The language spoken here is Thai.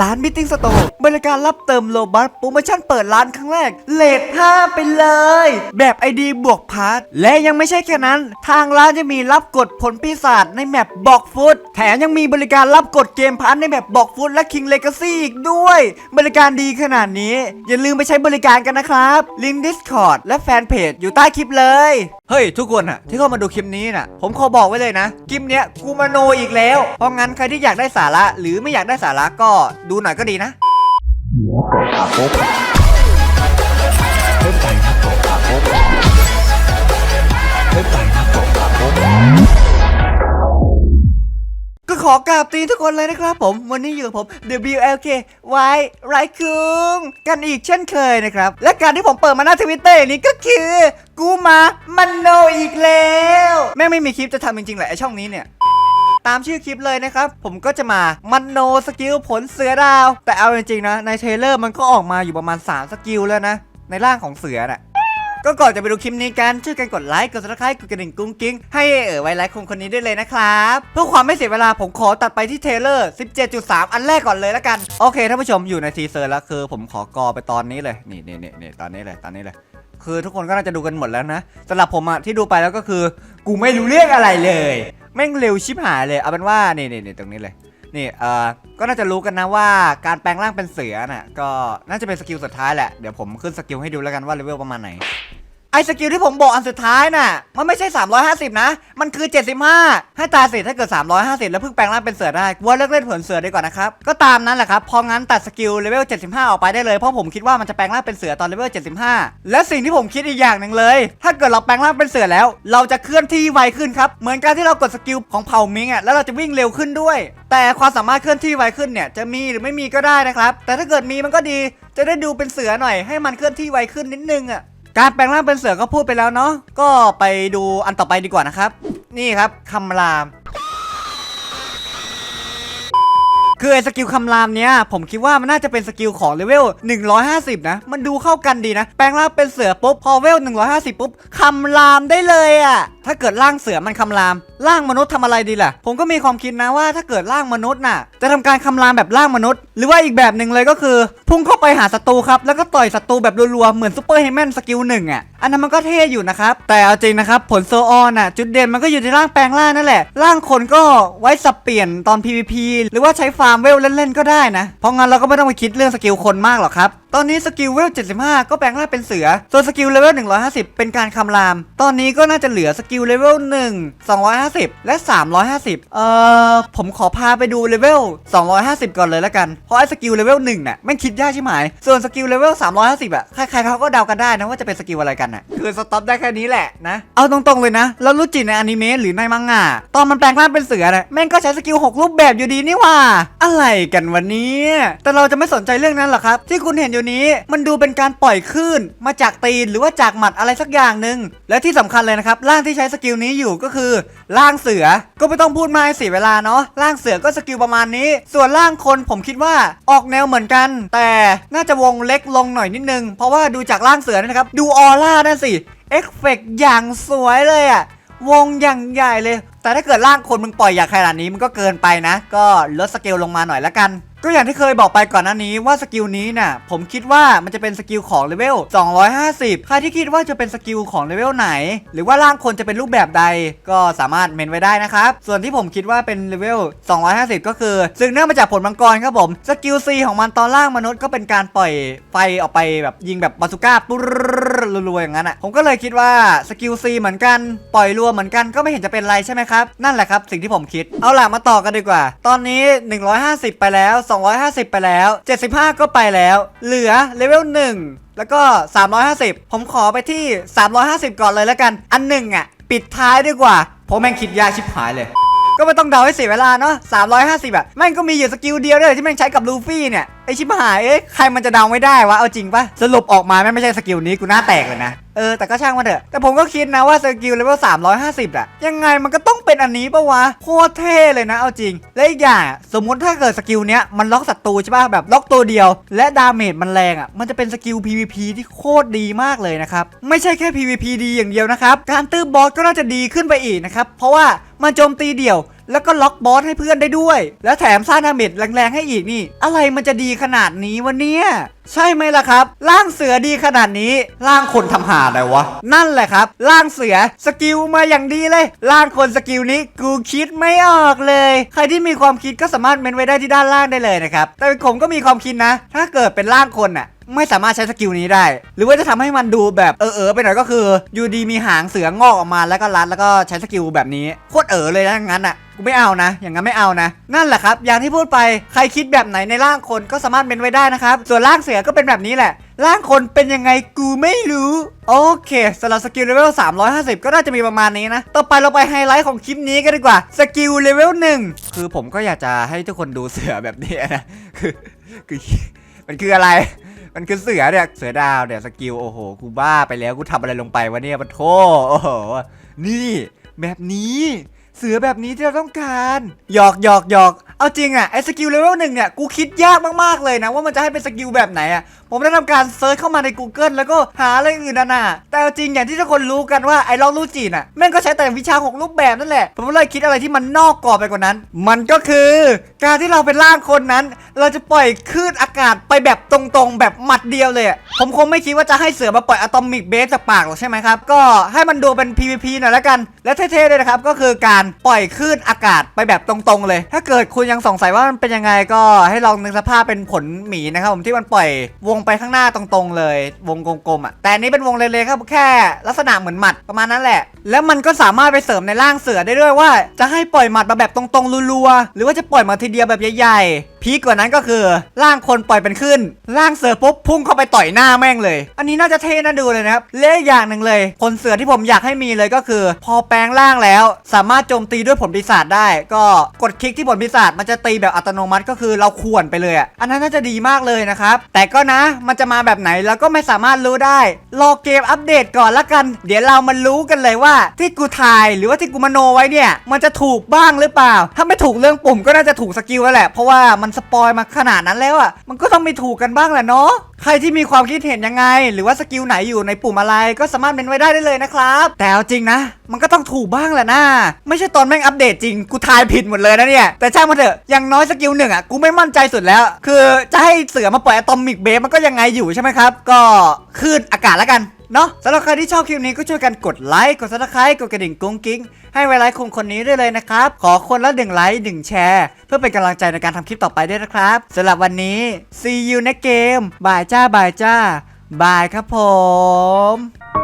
ร้านมิทติ้งสโตร์บริการรับเติมโลบัสโปรโมชั่นเปิดร้านครั้งแรก เลท5ไปเลย แบบไอดีบวกพาร์ทและยังไม่ใช่แค่นั้น ทางร้านจะมีรับกดผลปีศาจในแมปบอกฟุตแถมยังมีบริการรับกดเกมพาร์ทในแมปบอกฟุตและคิงเลกาซี่อีกด้วย บริการดีขนาดนี้ อย่าลืมไปใช้บริการกันนะครับ ลิงก์ Discord และแฟนเพจอยู่ใต้คลิปเลย เฮ้ยทุกคนอะที่เข้ามาดูคลิปนี้น่ะ ผมขอบอกไว้เลยนะคลิปเนี้ยกูมาโนอีกแล้ว เพราะงั้นใครที่อยากได้สาระ หรือไม่อยากได้สาระก็ดูหน่อยก็ดีนะก็ ขอกราบตีนทุกคนเลยนะครับผม วันนี้อยู่กับผม WLK Y ไรคุงกันอีกเช่นเคยนะครับ และการที่ผมเปิดมาหน้าทวิตเตอร์นี้ก็คือ กูมามันโนอีกแล้ว แม่งไม่มีคลิปจะทำจริงๆแหละไอช่องนี้เนี่ยตามชื่อคลิปเลยนะครับ ผมก็จะมามันโนสกิลผลเสือดาว แต่เอาจริงๆนะ ในเทเลอร์มันก็ออกมาอยู่ประมาณ 3 สกิลแล้วนะ ในร่างของเสือน่ะ ก็ก่อนจะไปดูคลิปนี้กันช่วยกันกดไลค์กดซับสไครต์กดกระดิ่งกุ้งกิ้งให้เอ๋อไว้ไลค์คงคนนี้ได้เลยนะครับเพื่อความไม่เสียเวลาผมขอตัดไปที่เทเลอร์ 17.3 อันแรกก่อนเลยแล้วกันโอเคท่านผู้ชมอยู่ในทีเซอร์แล้วคือ ผมขอกอไปตอนนี้เลยนี่นี่นี่ตอนนี้เลยตอนนี้เลยคือทุกคนก็น่าจะดูกันหมดแล้วนะสำหรับผมอะที่ดูไปแล้วก็คือ กูไม่รู้เรื่องอะไรเลย แม่งเร็วชิบหายเลยเอาเป็นว่านี่นี่ตรงนี้เลย นี่เอ่อก็น่าจะรู้กันนะว่าการแปลงร่างเป็นเสือน่ะก็น่าจะเป็นสกิลสุดท้ายแหละ เดี๋ยวผมขึ้นสกิลให้ดูแล้วกันว่าเลเวลประมาณไหน ไอสกิลที่ผมบอกอันสุดท้ายน่ะ มันไม่ใช่ 350 นะ มันคือ 75 ให้ตายสร็จถ้าเกิด 350 แล้วเพิ่งแปลงร่างเป็นเสือได้กูว่าเลิกเล่นผลเสือดีกว่านะครับ ก็ตามนั้นแหละครับพองั้นตัดสกิลเลเวล 75 ออกไปได้เลย เพราะผมคิดว่ามันจะแปลงร่างเป็นเสือตอนเลเวล 75 และสิ่งที่ผมคิดอีกอย่างหนึ่งเลย ถ้าเกิดเราแปลงร่างเป็นเสือแล้ว เราจะเคลื่อนที่ไวขึ้นครับ เหมือนการที่เรากดสกิลของเผ่ามิงอะ แล้วเราจะวิ่งเร็วขึ้นด้วย แต่ความสามารถเคลื่อนที่ไวขึ้นเนี่ย จะมีหรือไม่มีก็ได้นะครับ แต่ถ้าเกิดมีมันก็ดี จะได้ดูเป็นเสือหน่อย ให้มันเคลื่อนที่ไวขึ้นนิดนึงอะ การแปลงร่างเป็นเสือก็พูดไปแล้วเนาะก็ไปดูอันต่อไปดีกว่านะครับ นี่ครับคำราม คือไอ้สกิลคำรามเนี้ยผมคิดว่ามันน่าจะเป็นสกิลของเลเวล 150 นะ มันดูเข้ากันดีนะ แปลงร่างเป็นเสือปุ๊บ พอเวล 150 ปุ๊บคำรามได้เลยอะ่ะ ถ้าเกิดร่างเสือมันคำราม ร่างมนุษย์ทำอะไรดีล่ะ ผมก็มีความคิดนะว่าถ้าเกิดร่างมนุษย์น่ะ จะทำการคำรามแบบร่างมนุษย์ หรือว่าอีกแบบหนึ่งเลยก็คือ พุ่งเข้าไปหาศัตรูครับ แล้วก็ต่อยศัตรูแบบรัวๆ เหมือนซูเปอร์เฮมแมนสกิลหนึ่งอะ อันนั้นมันก็เท่อยู่นะครับ แต่เอาจริงนะครับ ผลโซออนอะ จุดเด่นมันก็อยู่ในร่างแปลงร่างนั่นแหละ ร่างคนก็ไว้สับเปลี่ยนตอน PVP หรือว่าใช้ฟาร์มเวลเล่นๆก็ได้นะ เพราะงั้นเราก็ไม่ต้องไปคิดเรื่องสกิลคนมากหรอกครับ ตอนนี้สกิลเวล 75 ก็แปลงร่างเป็นเสือ ส่วนสกิลเลเวล 150 เป็นการคำราม ตอนนี้ก็น่าจะเหลือสกิลเลเวล 1 250 และ 350 เอ่อ ผมขอพาไปดูเลเวล 250 ก่อนเลยแล้วกัน เพราะไอ้สกิลเลเวล1น่ะแม่งคิดยากใช่ไหม ส่วนสกิลเลเวล 350 อะ ใครๆเขาก็เดากันได้นะว่าจะเป็นสกิลอะไรกันน่ะ คือสต็อปได้แค่นี้แหละนะ เอาตรงๆเลยนะ แล้วรู้จิในอนิเมะหรือในมังงะ ตอนมันแปลงร่างเป็นเสือน่ะแม่งก็ใช้สกิล6รูปแบบอยู่ดีนี่หว่า อะไรกันวันนี้ แต่เราจะไม่สนใจเรื่องนั้นหรอครับ ที่คุณเห็นอยู่นี้ มันดูเป็นการปล่อยคลื่นมาจากตีนหรือว่าจากหมัดอะไรสักอย่างหนึ่งและที่สำคัญเลยนะครับร่างที่ใช้สกิลนี้อยู่ก็คือร่างเสือก็ไม่ต้องพูดมากให้เสียเวลาเนาะร่างเสือก็สกิลประมาณนี้ ส่วนร่างคนผมคิดว่าออกแนวเหมือนกัน แต่น่าจะวงเล็กลงหน่อยนิดนึง เพราะว่าดูจากร่างเสือนะครับดูออร่านั่นสิเอฟเฟกต์อย่างสวยเลยอะวงอย่างใหญ่เลย แต่ถ้าเกิดร่างคนมึงปล่อยอย่างขนาดนี้มันก็เกินไปนะ ก็ลดสเกลลงมาหน่อยละกัน ก็อย่างที่เคยบอกไปก่อนหน้านี้ว่าสกิลนี้น่ะผมคิดว่ามันจะเป็นสกิลของเลเวล 250 ใครที่คิดว่าจะเป็นสกิลของเลเวลไหน หรือว่าร่างคนจะเป็นรูปแบบใดก็สามารถเมนไว้ได้นะครับ ส่วนที่ผมคิดว่าเป็นเลเวล 250 ก็คือซึ่งเนื่องมาจากผลมังกรครับผม สกิล C ของมันตอนล่างมนุษย์ก็เป็นการปล่อยไฟออกไปแบบยิงแบบบาซูก้าปุ๊รรัวๆอย่างนั้นอะผมก็เลยคิดว่าสกิล C เหมือนกันปล่อยรัวเหมือนกันก็ไม่เห็นจะเป็นไรใช่ไหมครับนั่นแหละครับสิ่งที่ผมคิดเอาล่ะมาต่อกันดีกว่า ตอนนี้ 150 ไปแล้ว250 ไปแล้ว 75 ก็ไปแล้ว เหลือเลเวล1 แล้วก็ 350 ผมขอไปที่ 350 ก่อนเลยแล้วกัน อันหนึ่งอะ ปิดท้ายดีกว่าเพราะแม่งคิดยากชิบหายเลย ก็ไม่ต้องเดาให้เสียเวลาเนาะ350อะแม่งก็มีอยู่สกิลเดียวด้วยที่แม่งใช้กับลูฟี่เนี่ยไอชิบหายเอ้ยใครมันจะเดาไม่ได้วะ เอาจริงปะสรุปออกมาแม่ไม่ใช่สกิลนี้กูหน้าแตกเลยนะ เออแต่ก็ช่างมันเถอะ แต่ผมก็คิดนะว่าสกิลเลเวล350อะยังไงมันก็ต้องเป็นอันนี้ปะวะโคตรเท่เลยนะเอาจริง และอีกอย่างอะสมมุติถ้าเกิดสกิลเนี้ยมันล็อกศัตรูใช่ปะแบบล็อกตัวเดียว และดาเมจมันแรงอะมันจะเป็นสกิล PVP ที่โคตรดีมากเลยนะครับไม่ใช่แค่ PVP ดีอย่างเดียวนะครับการตื้อบอสก็น่าจะดีขึ้นไปอีกนะครับเพราะว่ามันโจมตีเดี่ยว แล้วก็ล็อกบอสให้เพื่อนได้ด้วย แล้วแถมสร้างดาเมจแรงๆให้อีกนี่ อะไรมันจะดีขนาดนี้วะเนี่ยใช่ไหมล่ะครับร่างเสือดีขนาดนี้ร่างคนทำหาอะไรวะ นั่นแหละครับร่างเสือสกิลมาอย่างดีเลยร่างคนสกิลนี้กูคิดไม่ออกเลย ใครที่มีความคิดก็สามารถเมนไว้ได้ที่ด้านล่างได้เลยนะครับแต่ผมก็มีความคิดนะ ถ้าเกิดเป็นร่างคนน่ะ ไม่สามารถใช้สกิลนี้ได้ หรือว่าจะทำให้มันดูแบบเออๆไปหน่อยก็คืออยู่ดีมีหางเสืองอกออกมาแล้วก็รัดแล้วก็ใช้สกิลแบบนี้โคตรเออเลยนะงั้นอะกูไม่เอานะ อย่างนั้นไม่เอานะ นั่นแหละครับ อย่างที่พูดไปใครคิดแบบไหนในร่างคนก็สามารถเป็นไว้ได้นะครับ ส่วนร่างเสือก็เป็นแบบนี้แหละ ร่างคนเป็นยังไงกูไม่รู้ โอเคสำหรับสกิลเลเวล350 ก็น่าจะมีประมาณนี้นะ ต่อไปเราไปไฮไลท์ของคลิปนี้กันดีกว่า สกิลเลเวล1คือผมก็อยากจะให้ทุกคนดูเสือแบบนี้นะ คือคือมันคืออะไร มันคือเสือเนี่ยเสือดาวเนี่ยสกิลโอ้โหกูบ้าไปแล้วกูทำอะไรลงไปวะเนี่ยมันโทโอ้โหนี่แบบนี้เสือแบบนี้ที่เราต้องการหยอกหยอกหยอกเอาจริงอะไอสกิลเลเวลหนึ่งเนี่ยกูคิดยากมากๆเลยนะว่ามันจะให้เป็นสกิลแบบไหนอะ ผมได้ทำการเซิร์ชเข้ามาใน Google แล้วก็หาอะไรอื่นนานาแต่จริงอย่างที่ทุกคนรู้กันว่าไอ้ลองลูจีน่ะแม่งก็ใช้แต่วิชาของรูปแบบนั่นแหละ ผมเลยคิดอะไรที่มันนอกกรอบไปกว่านั้น มันก็คือการที่เราเป็นร่างคนนั้น เราจะปล่อยคลื่นอากาศไปแบบตรงๆ แบบหมัดเดียวเลย ผมคงไม่คิดว่าจะให้เสือมาปล่อยอะตอมิกเบสจากปากหรอกใช่ไหมครับ ก็ให้มันดูเป็น PVP หน่อยละกัน และเท่ๆเลยนะครับ ก็คือการปล่อยคลื่นอากาศไปแบบตรงๆ เลย ถ้าเกิดคุณยังสงสัยว่ามันเป็นยังไงก็ให้ลองนึกสภาพเป็นผลหมีนะครับผมที่มันปล่อยวงไปข้างหน้าตรงๆเลย วงกลมๆอะแต่อันนี้เป็นวงเล็กๆครับแค่ลักษณะเหมือนหมัดประมาณนั้นแหละ แล้วมันก็สามารถไปเสริมในร่างเสือได้ด้วยว่า จะให้ปล่อยหมัดมาแบบตรงๆรัวๆหรือว่าจะปล่อยมาทีเดียวแบบใหญ่ๆพีกกว่านั้นก็คือร่างคนปล่อยเป็นขึ้นร่างเสือปุ๊บพุ่งเข้าไปต่อยหน้าแม่งเลย อันนี้น่าจะเท่น่าดูเลยนะครับเละอย่างหนึ่งเลยผลเสือที่ผมอยากให้มีเลยก็คือ พอแปลงร่างแล้ว สามารถโจมตีด้วยผลปีศาจได้ ก็กดคลิกที่ผลปีศาจมันจะตีแบบอัตโนมัติก็คือเราข่วนไปเลยอะอันนั้นน่าจะดีมากเลยนะครับแต่ก็นะมันจะมาแบบไหนเราก็ไม่สามารถรู้ได้ รอเกมอัปเดตก่อนละกัน เดี๋ยวเรามารู้กันเลยว่า ที่กูถ่ายหรือว่าที่กูมโนไว้เนี่ย มันจะถูกบ้างหรือเปล่า ถ้าไม่ถูกเรื่องปุ่มก็น่าจะถูกสกิลแล้วแหละ เพราะว่ามันสปอยมาขนาดนั้นแล้วอะมันก็ต้องมีถูกกันบ้างแหละเนาะ ใครที่มีความคิดเห็นยังไง หรือว่าสกิลไหนอยู่ในปุ่มอะไรก็สามารถเป็นไว้ได้ได้เลยนะครับ แต่เอาจริงนะ มันก็ต้องถูกบ้างแหละนะไม่ใช่ตอนแม่งอัปเดตจริงกูทายผิดหมดเลยนะเนี่ยแต่ช่างมันเถอะอย่างน้อยสกิลหนึ่งอะกูไม่มั่นใจสุดแล้ว คือจะให้เสือมาปล่อยอะตอมิกเบสมันก็ยังไงอยู่ใช่ไหมครับ ก็คลื่นอากาศแล้วกัน เนาะสำหรับใครที่ชอบคลิปนี้ก็ช่วยกันกดไลค์กดซับสไครต์กดกระดิ่งกุ้งกิ้งให้ไวไลค์คงคนนี้ได้เลยนะครับ ขอคนละหนึ่งไลค์หนึ่งแชร์ เพื่อเป็นกำลังใจในการทำคลิปต่อไปด้วยนะครับสำหรับวันนี้ see you ในเกมบายจ้าบายจ้าบายครับผม